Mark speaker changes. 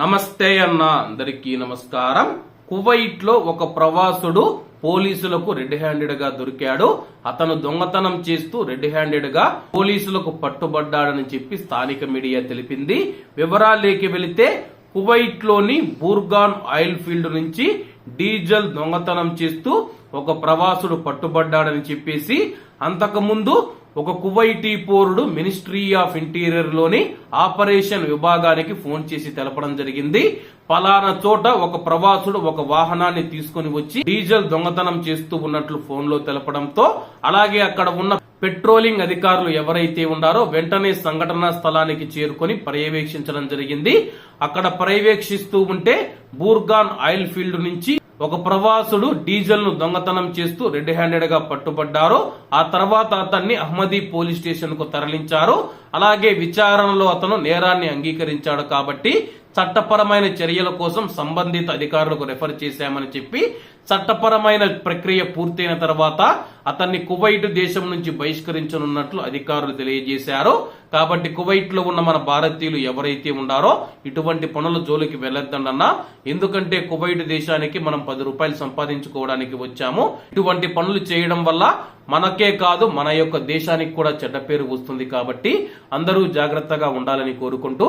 Speaker 1: నమస్తే అన్న అందరికీ నమస్కారం. కువైట్లో ఒక ప్రవాసుడు పోలీసులకు రెడ్ హ్యాండెడ్గా దొరికాడు. అతను దొంగతనం చేస్తూ రెడ్ హ్యాండెడ్గా పోలీసులకు పట్టుబడ్డాడని చెప్పి స్థానిక మీడియా తెలిపింది. వివరాలేకి వెళితే కువైట్లోని బూర్గాన్ ఆయిల్ ఫీల్డ్ నుంచి డీజల్ దొంగతనం చేస్తూ ఒక ప్రవాసుడు పట్టుబడ్డాడని చెప్పేసి అంతకుముందు ఒక కువైటీ పౌరుడు మినిస్ట్రీ ఆఫ్ ఇంటీరియర్లోని ఆపరేషన్ విభాగానికి ఫోన్ చేసి తెలపడం జరిగింది. పలానా చోట ఒక ప్రవాసుడు ఒక వాహనాన్ని తీసుకుని వచ్చి డీజిల్ దొంగతనం చేస్తూ ఉన్నట్లు ఫోన్లో తెలపడంతో అలాగే అక్కడ ఉన్న పెట్రోలింగ్ అధికారులు ఎవరైతే ఉన్నారో వెంటనే సంఘటనా స్థలానికి చేరుకొని పర్యవేక్షించడం జరిగింది. అక్కడ పర్యవేక్షిస్తూ ఉంటే బూర్గాన్ ఆయిల్ ఫీల్డ్ నుంచి ఒక ప్రవాసుడు డీజిల్ను దొంగతనం చేస్తూ రెడ్ హ్యాండెడ్గా పట్టుబడ్డారు. ఆ తర్వాత అతన్ని అహ్మదీ పోలీస్ స్టేషన్కు తరలించారు. అలాగే విచారణలో అతను నేరాన్ని అంగీకరించాడు కాబట్టి చట్టపరమైన చర్యల కోసం సంబంధిత అధికారులకు రెఫర్ చేశామని చెప్పి చట్టపరమైన ప్రక్రియ పూర్తయిన తర్వాత అతన్ని కువైట్ దేశం నుంచి బహిష్కరించనున్నట్లు అధికారులు తెలియజేశారు. కాబట్టి కువైట్లో ఉన్న మన భారతీయులు ఎవరైతే ఉన్నారో ఇటువంటి పనుల జోలికి వెళ్ళొద్దన్నా ఎందుకంటే కువైట్ దేశానికి మనం పది రూపాయలు సంపాదించుకోవడానికి వచ్చాము. ఇటువంటి పనులు చేయడం వల్ల మనకే కాదు మన యొక్క దేశానికి కూడా చెడ్డ పేరు వస్తుంది కాబట్టి అందరూ జాగ్రత్తగా ఉండాలని కోరుకుంటూ